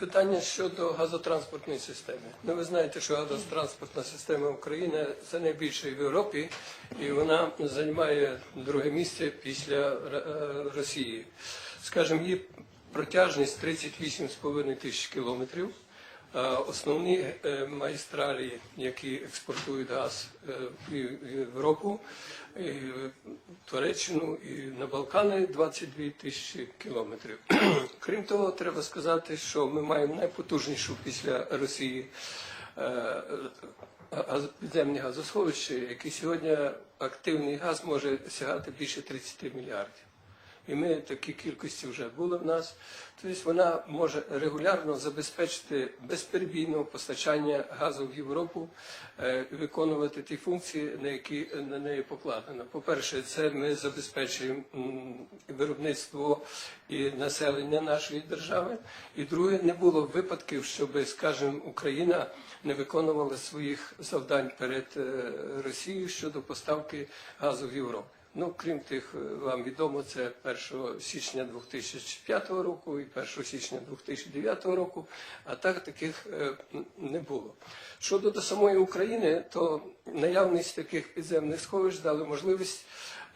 Питання щодо газотранспортної системи. Ну, ви знаєте, що газотранспортна система України це найбільша в Європі, і вона займає друге місце після е, Росії. Скажімо, її протяжність 38,5 тисяч кілометрів. Основні е, магістралі, які експортують газ е, в Європу, Туреччину і на Балкани 22 тисячі кілометрів. Крім того, треба сказати, що ми маємо найпотужнішу після Росії е, підземні газосховища, які сьогодні активний газ може сягати більше 30 мільярдів. І ми такі кількості вже були в нас. Тобто вона може регулярно забезпечити безперебійне постачання газу в Європу, е, виконувати ті функції, на які на неї покладено. По-перше, це ми забезпечуємо виробництво і населення нашої держави. І друге, не було випадків, щоб, скажімо, Україна не виконувала своїх завдань перед е, Росією щодо поставки газу в Європу. Ну, крім тих, е, вам відомо, це 1 січня 2005 року і 1 січня 2009 року, а так таких е, не було. Щодо до самої України, то наявність таких підземних сховищ дали можливість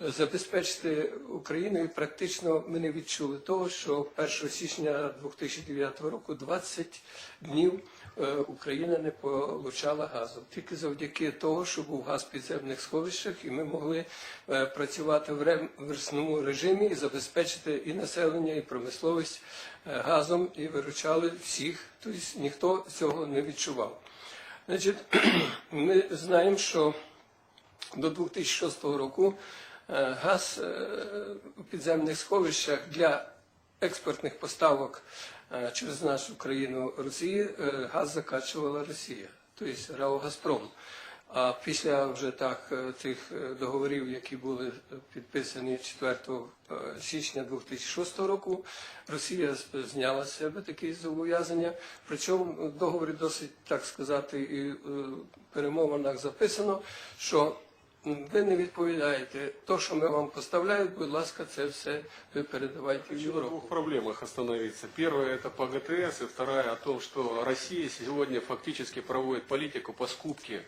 забезпечити Україну, і практично ми не відчули того, що 1 січня 2009 року 20 днів е, Україна не получала газу. Тільки завдяки того, що був газ в підземних сховищах, і ми могли е, працювати в реверсному режимі і забезпечити і населення, і промисловість е, газом, і виручали всіх. Тобто ніхто цього не відчував. Значить, ми знаємо, що до 2006 року газ е, у підземних сховищах для експортних поставок е, через нашу країну Росії е, газ закачувала Росія, тобто РАО Газпром. А після вже так е, тих е, договорів, які були е, підписані 4 е, січня 2006 року, Росія зняла з себе такі зобов'язання. Причому в договорі досить так сказати і е, в перемовинах записано, що м, ви не відповідаєте, то, що ми вам поставляємо, будь ласка, це все ви передавайте в Хочу на Європу. двух проблемах остановиться. Первая это по ГТС, и вторая о том, что Россия сегодня фактически проводит политику по скупке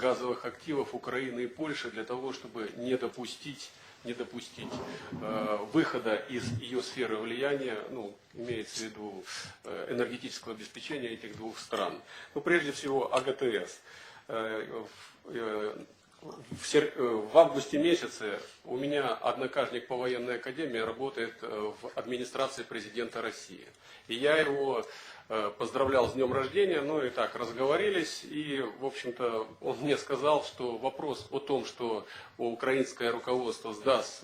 газовых активов Украины и Польши для того, чтобы не допустить не допустить э, выхода из ее сферы влияния, ну, имеется в виду э, энергетического обеспечения этих двух стран. Ну, прежде всего, АГТС. Э, в- э, в, сер- э, в августе месяце у меня однокашник по военной академии работает э, в администрации президента России. И я его э, поздравлял с днем рождения, ну и так разговорились, и, в общем-то, он мне сказал, что вопрос о том, что украинское руководство сдаст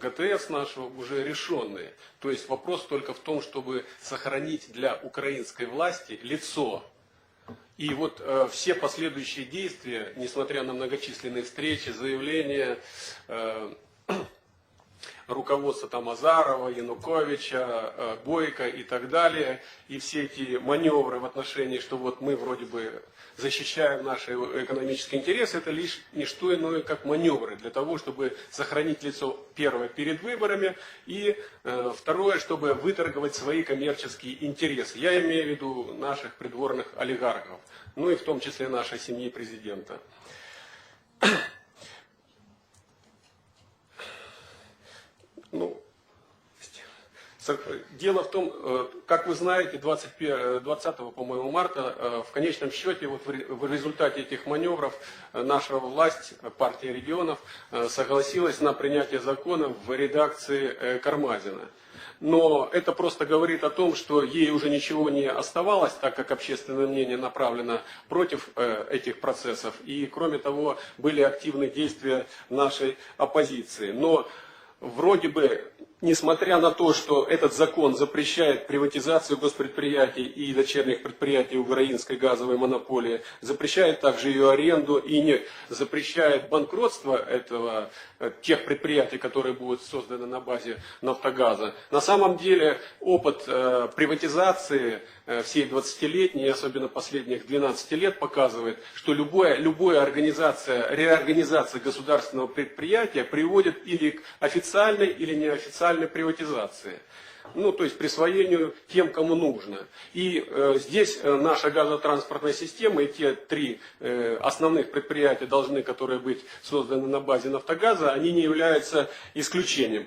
ГТС нашу, уже решенный. То есть вопрос только в том, чтобы сохранить для украинской власти лицо и вот э, все последующие действия, несмотря на многочисленные встречи, заявления э, руководства там Азарова, Януковича, э, Бойко и так далее, и все эти маневры в отношении, что вот мы вроде бы защищаем наши экономические интересы, это лишь не что иное, как маневры для того, чтобы сохранить лицо первое перед выборами и э, второе, чтобы выторговать свои коммерческие интересы. Я имею в виду наших придворных олигархов, ну и в том числе нашей семьи президента. Ну, Со- Дело в том, э, как вы знаете, 21, 20, по-моему, марта э, в конечном счете вот в ре- в результате этих маневров э, наша власть, э, партия регионов, э, согласилась на принятие закона в редакции э, Кармазина. Но это просто говорит о том, что ей уже ничего не оставалось, так как общественное мнение направлено против э, этих процессов. И, кроме того, были активны действия нашей оппозиции. Но вроде бы, несмотря на то, что этот закон запрещает приватизацию госпредприятий и дочерних предприятий украинской газовой монополии, запрещает также ее аренду и не запрещает банкротство этого, э, тех предприятий, которые будут созданы на базе нафтогаза. На самом деле опыт э, приватизации э, всей 20-летней, и особенно последних 12 лет показывает, что любая, любая организация, реорганизация государственного предприятия приводит или к официальной, или неофициальной приватизации. ну, то есть присвоению тем, кому нужно. И э, здесь э, наша газотранспортная система и те три э, основных предприятия должны, которые быть созданы на базе Нафтогаза, они не являются исключением.